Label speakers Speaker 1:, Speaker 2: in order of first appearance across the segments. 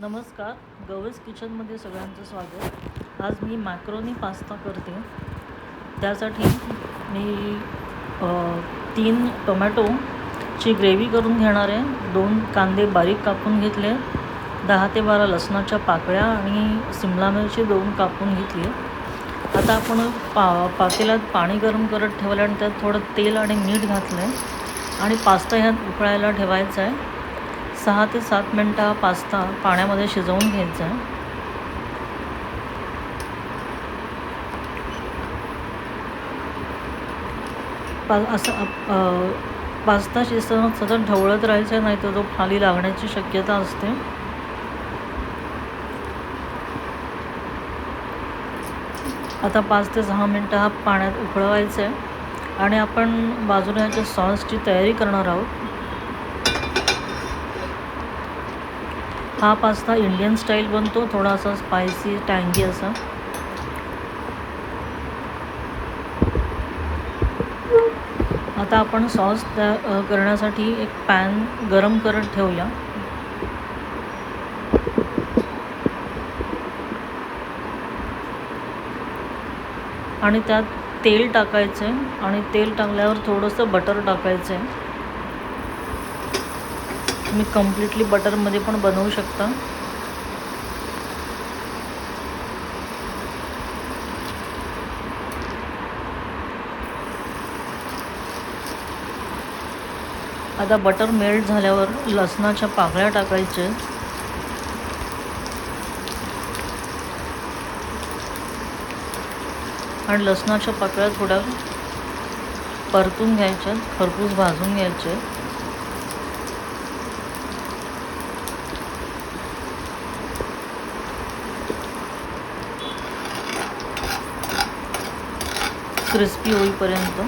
Speaker 1: नमस्कार गवस किचनमध्ये सगळ्यांचं स्वागत. आज मी मॅक्रोनी पास्ता करते. त्यासाठी मी तीन टोमॅटोची ग्रेव्ही करून घेणार आहे. दोन कांदे बारीक कापून घेतले. दहा ते बारा लसणाच्या पाकळ्या आणि सिमला मिरची दोन कापून घेतली. आता आपण पा पातेल्यात पाणी गरम करत ठेवलं आणि त्यात थोडं तेल आणि मीठ घातलं आहे आणि पास्ता ह्यात उकळायला ठेवायचा आहे. सहा ते सात मिनटं हा पास्ता पाण्यामध्ये शिजवून घ्यायचा. आहे पा असं पास्ता शिजताना सतत ढवळत राहायचं नाही तर तो खाली लागण्याची शक्यता असते. आता पाच ते सहा मिनटं हा पाण्यात उकळवायचं आहे आणि आपण बाजूला ह्याच्या सॉसची तयारी करणार आहोत. हा पास्ता इंडियन स्टाईल बनतो थोडासा स्पायसी टँगी असा. आता आपण सॉस त्या करण्यासाठी एक पॅन गरम करत ठेवूया. आणि त्यात तेल टाकायचं आहे आणि तेल टाकल्यावर थोडंसं बटर टाकायचं आहे तुम्ही कम्प्लिटली बटरमध्ये पण बनवू शकता. आता बटर मेल्ट झाल्यावर लसणाच्या पाकळ्या टाकायच्या आणि लसणाच्या पाकळ्या थोड्या परतून घ्यायच्या खरपूस भाजून घ्यायचे. क्रिस्पी होईपर्यंत.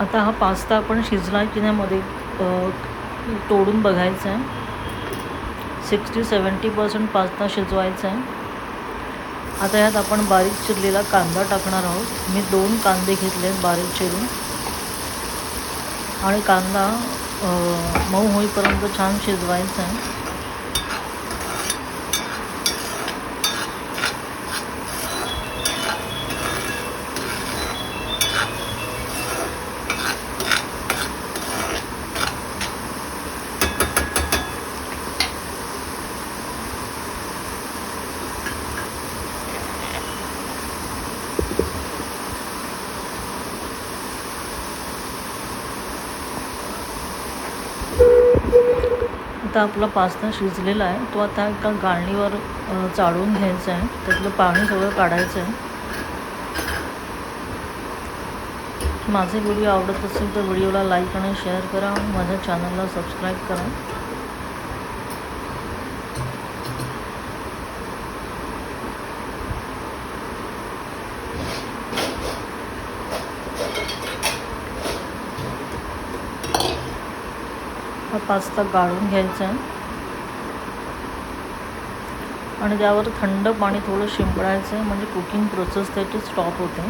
Speaker 1: आता हा पास्ता आपण शिजला की नाही मध्ये तोडून बघायचा आहे. सिक्स्टी सेवन्टी पर्सेंट पास्ता शिजवायचा आहे. आता यात आपण बारीक चिरलेला कांदा टाकणार आहोत. मी दोन कांदे घेतले आहेत बारीक चिरून. आणि कांदा मऊ होईपर्यंत छान शिजवायचा आहे. आता आपला पास्ता शिजलेला आहे. तो आता एका गाळणीवर चाळून घ्यायचा आहे. त्यातलं पाणी सगळं काढायचं आहे. माझे व्हिडिओ आवडत असेल तर व्हिडिओला लाईक आणि शेअर करा. माझ्या चॅनलला सबस्क्राईब करा. हा पास्ता गाळून घ्यायचा. आहे आणि त्यावर थंड पाणी थोडं शिंपडायचं. आहे म्हणजे कुकिंग प्रोसेस त्याची स्टॉप होते.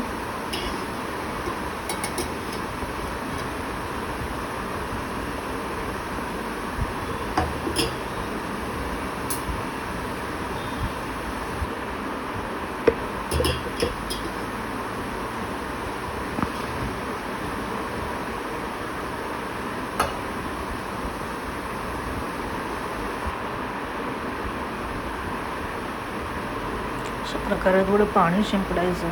Speaker 1: प्रकारे थोडं पाणी शिंपडायचं.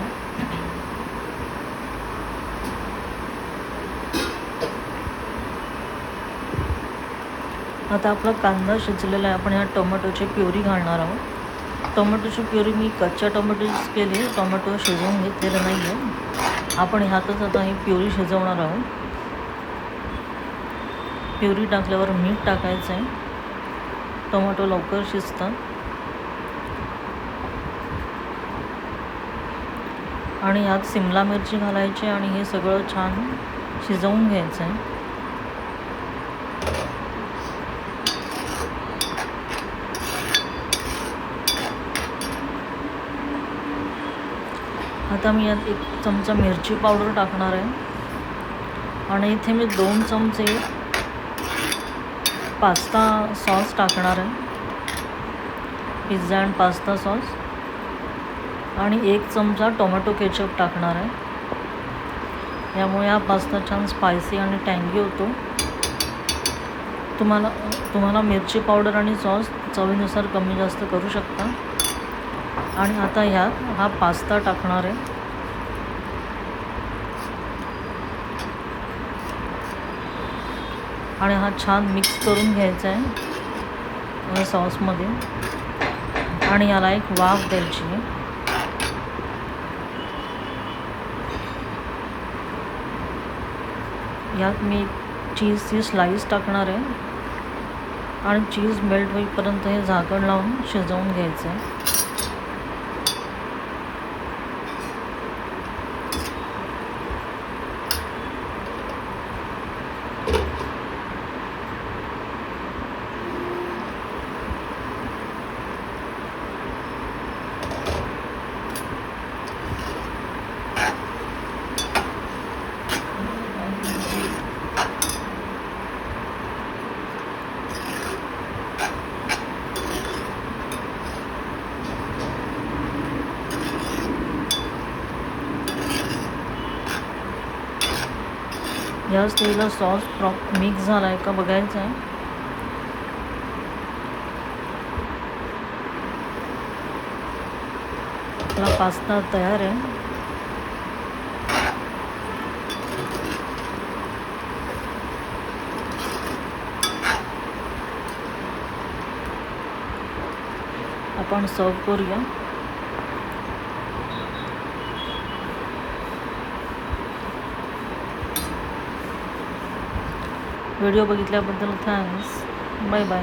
Speaker 1: आता आपला कांदा शिजलेला आहे. आपण ह्या टोमॅटोची प्युरी घालणार आहोत. टोमॅटोची प्युरी मी कच्च्या टोमॅटोच केली. टोमॅटो शिजवून घेतलेलं नाही आहे आपण ह्यातच आता ही प्युरी शिजवणार आहोत. प्युरी टाकल्यावर मीठ टाकायचं आहे टोमॅटो लवकर शिजतात. आणि यात सिमला मिरची घालायची आणि हे सगळं छान शिजवून घ्यायचं आहे आता मी यात एक चमचा मिरची पावडर टाकणार आहे. आणि इथे मी दोन चमचे पास्ता सॉस टाकणार आहे. Pizza and pasta sauce. आणि एक चमचा टोमॅटो केचप टाकणार आहे. यामुळे हा पास्ता छान स्पायसी आणि टँगी होतो. तुम्हाला तुम्हाला मिरची पावडर आणि सॉस चवीनुसार कमी जास्त करू शकता. आणि आता ह्यात हा पास्ता टाकणार आहे. आणि हा छान मिक्स करून घ्यायचा आहे. या सॉसमध्ये आणि याला एक वाफ द्यायची आहे. यात मी चीजची स्लाईस टाकणार आहे. आणि चीज मेल्ट होईपर्यंत हे झाकण लावून शिजवून घ्यायचं आहे या स्टेजला सॉस प्रॉप मिक्स झाला आहे का बघायचं आहे. आपला पास्ता तयार आहे. आपण सर्व करूया. व्हिडिओ बघितल्याबद्दल थँक्स. Bye bye.